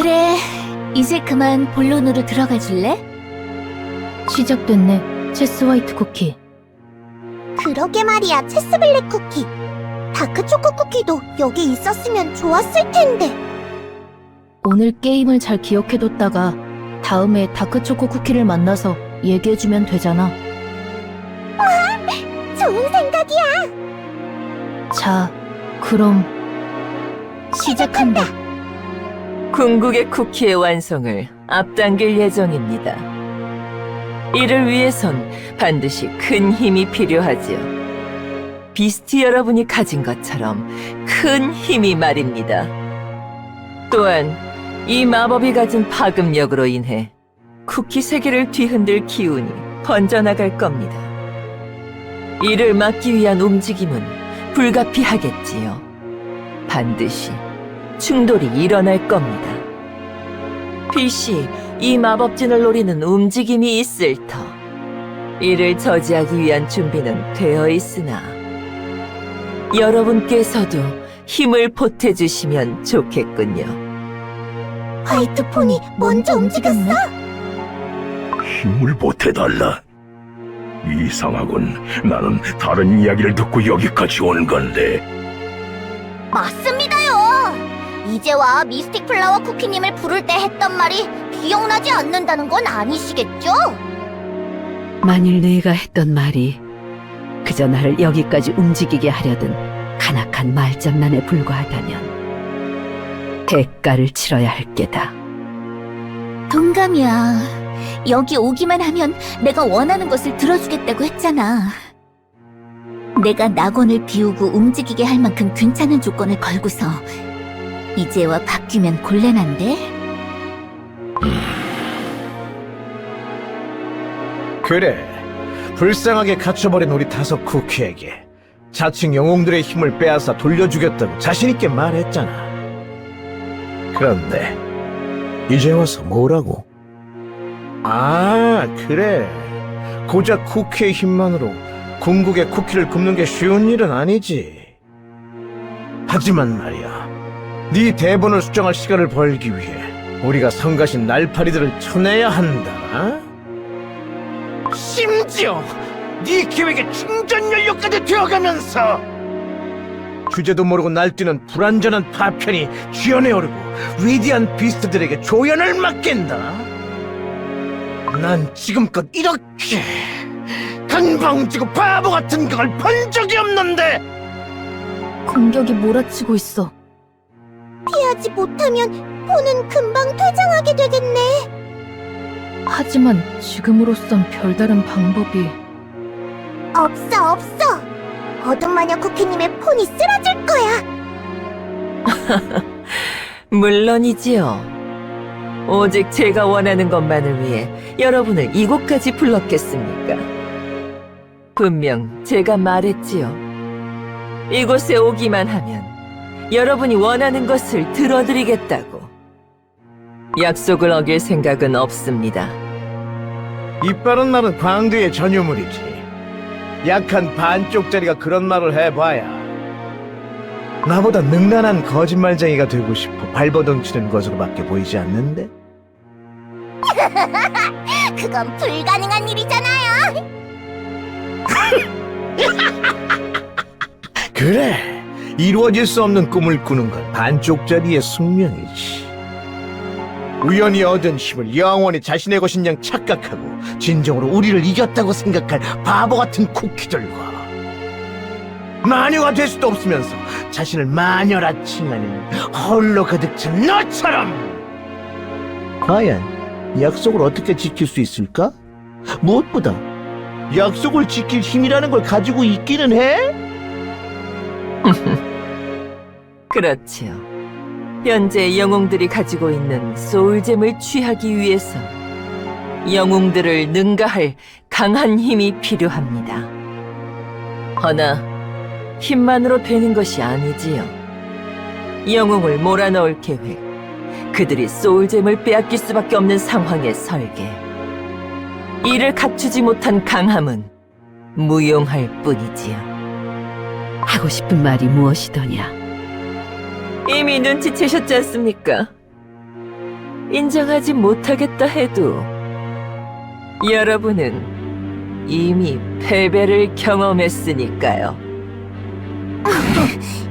그래, 이제 그만 본론으로 들어가 줄래? 시작됐네, 체스 화이트 쿠키. 그러게 말이야, 체스블랙 쿠키. 다크초코 쿠키도 여기 있었으면 좋았을 텐데. 오늘 게임을 잘 기억해뒀다가 다음에 다크초코 쿠키를 만나서 얘기해주면 되잖아. 좋은 생각이야. 자, 그럼 시작한다. 궁극의 쿠키의 완성을 앞당길 예정입니다. 이를 위해선 반드시 큰 힘이 필요하지요. 비스트 여러분이 가진 것처럼 큰 힘이 말입니다. 또한 이 마법이 가진 파급력으로 인해 쿠키 세계를 뒤흔들 기운이 번져나갈 겁니다. 이를 막기 위한 움직임은 불가피하겠지요. 반드시 충돌이 일어날 겁니다. 필시 이 마법진을 노리는 움직임이 있을 터. 이를 저지하기 위한 준비는 되어 있으나 여러분께서도 힘을 보태주시면 좋겠군요. 화이트폰이 먼저 움직였어. 힘을 보태달라. 이상하군. 나는 다른 이야기를 듣고 여기까지 온 건데. 맞습니다요. 이제와 미스틱 플라워 쿠키님을 부를 때 했던 말이 기억나지 않는다는 건 아니시겠죠? 만일 네가 했던 말이 그저 나를 여기까지 움직이게 하려던 간악한 말장난에 불과하다면 대가를 치러야 할 게다. 동감이야. 여기 오기만 하면 내가 원하는 것을 들어주겠다고 했잖아. 내가 낙원을 비우고 움직이게 할 만큼 괜찮은 조건을 걸고서 이제와 바뀌면 곤란한데? 그래. 불쌍하게 갇혀버린 우리 다섯 쿠키에게 자칭 영웅들의 힘을 빼앗아 돌려주겠다고 자신있게 말했잖아. 그런데, 이제 와서 뭐라고? 아, 그래. 고작 쿠키의 힘만으로 궁극의 쿠키를 굽는 게 쉬운 일은 아니지. 하지만 말이야. 네 대본을 수정할 시간을 벌기 위해 우리가 성가신 날파리들을 쳐내야 한다. 심지어 네 계획에 충전 연료까지 되어가면서 주제도 모르고 날뛰는 불완전한 파편이 쥐어내 오르고 위대한 비스트들에게 조연을 맡긴다. 난 지금껏 이렇게 건방지고 바보 같은 걸 본 적이 없는데 공격이 몰아치고 있어. 피하지 못하면 폰은 금방 퇴장하게 되겠네. 하지만 지금으로선 별다른 방법이 없어, 없어. 어둠 마녀 쿠키님의 폰이 쓰러질 거야. 물론이지요. 오직 제가 원하는 것만을 위해 여러분을 이곳까지 불렀겠습니까? 분명 제가 말했지요. 이곳에 오기만 하면 여러분이 원하는 것을 들어드리겠다고. 약속을 어길 생각은 없습니다. 이빠른 말은 광대의 전유물이지. 약한 반쪽짜리가 그런 말을 해봐야 나보다 능란한 거짓말쟁이가 되고 싶어 발버둥치는 것으로밖에 보이지 않는데? 그건 불가능한 일이잖아요. 그래, 이루어질 수 없는 꿈을 꾸는 건 반쪽짜리의 숙명이지. 우연히 얻은 힘을 영원히 자신의 것인 양 착각하고 진정으로 우리를 이겼다고 생각할 바보 같은 쿠키들과 마녀가 될 수도 없으면서 자신을 마녀라 칭하는 홀로 가득 찬 너처럼 과연 약속을 어떻게 지킬 수 있을까? 무엇보다 약속을 지킬 힘이라는 걸 가지고 있기는 해? 그렇지요. 현재 영웅들이 가지고 있는 소울잼을 취하기 위해서 영웅들을 능가할 강한 힘이 필요합니다. 허나 힘만으로 되는 것이 아니지요. 영웅을 몰아넣을 계획, 그들이 소울잼을 빼앗길 수밖에 없는 상황의 설계. 이를 갖추지 못한 강함은 무용할 뿐이지요. 하고 싶은 말이 무엇이더냐? 이미 눈치채셨지 않습니까? 인정하지 못하겠다 해도 여러분은 이미 패배를 경험했으니까요.